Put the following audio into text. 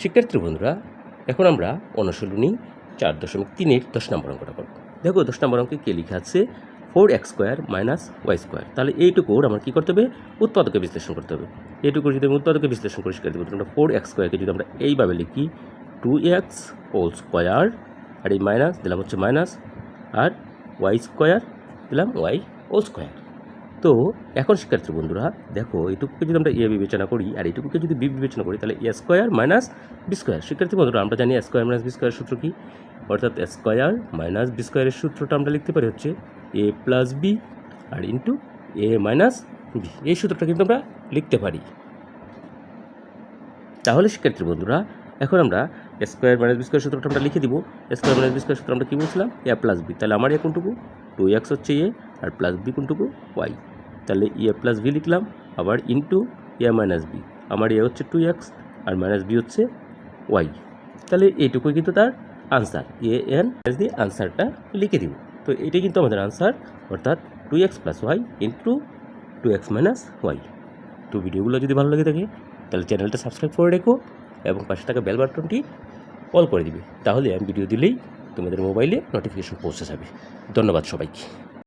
শিক্ষার্থী বন্ধুরা, এখন আমরা অনুশীলনী চার দশমিক তিনের দশ নম্বর অঙ্কটা করব। দেখো, দশ নম্বর অঙ্কে কে লেখা আছে? Four X square minus Y square. তাহলে এইটুকুর আমার কী করতে হবে? উৎপাদকে বিশ্লেষণ করতে হবে। এইটুকু যদি আমি উৎপাদকে বিশ্লেষণ করি শিক্ষার্থী বন্ধুরা আমরা ফোর এক্স স্কোয়ারকে যদি আমরা এইভাবে লিখি, টু এক্স হোল স্কোয়ার, আর এই মাইনাস দিলাম হচ্ছে মাইনাস, আর ওয়াই স্কোয়ার দিলাম ওয়াই হোল স্কোয়ার। তো এখন শিক্ষার্থী বন্ধুরা, দেখো এইটুকুকে যদি আমরা এ বিবেচনা করি আর এটুকুকে যদি বি বিবেচনা করি, তাহলে A square minus B square. শিক্ষার্থী বন্ধুরা, আমরা জানি স্কোয়ার মাইনাস বি স্কোয়ার সূত্র কি? অর্থাৎ স্কোয়ার মাইনাস বি স্কোয়ারের সূত্রটা আমরা লিখতে পারি হচ্ছে এ প্লাস বি আর ইন্টু এ মাইনাস বি। এই সূত্রটা কিন্তু আমরা লিখতে পারি। তাহলে শিক্ষার্থী বন্ধুরা, এখন আমরা স্কোয়ার মাইনাস বি স্কোয়ার সূত্রটা আমরা লিখে দিব। স্কোয়ার মাইনাস বি স্কোয়ার সূত্র আমরা কী বলছিলাম? A plus B. তাহলে আমার এ কোনটুকু? টু এক্স হচ্ছে এ আর প্লাস বি কোনটুকু? ওয়াই। তাহলে এ প্লাস বি লিখলাম, আবার ইন্টু এ মাইনাস বি আমার এ হচ্ছে টু এক্স আর মাইনাস বি হচ্ছে ওয়াই তাহলে এইটুকুই কিন্তু তার আনসার এ এন এস দিয়ে আনসারটা লিখে দিব। তো এটাই কিন্তু আমাদের আনসার অর্থাৎ two X plus Y into two X minus Y তো ভিডিওগুলো যদি ভালো লাগে থাকে, তাহলে চ্যানেলটা সাবস্ক্রাইব করে রেখো এবং পাশে থাকা বেল বাটনটি অল করে দিবে। তাহলে আমি ভিডিও দিলেই তোমাদের মোবাইলে নোটিফিকেশন পৌঁছে যাবে। ধন্যবাদ সবাইকে।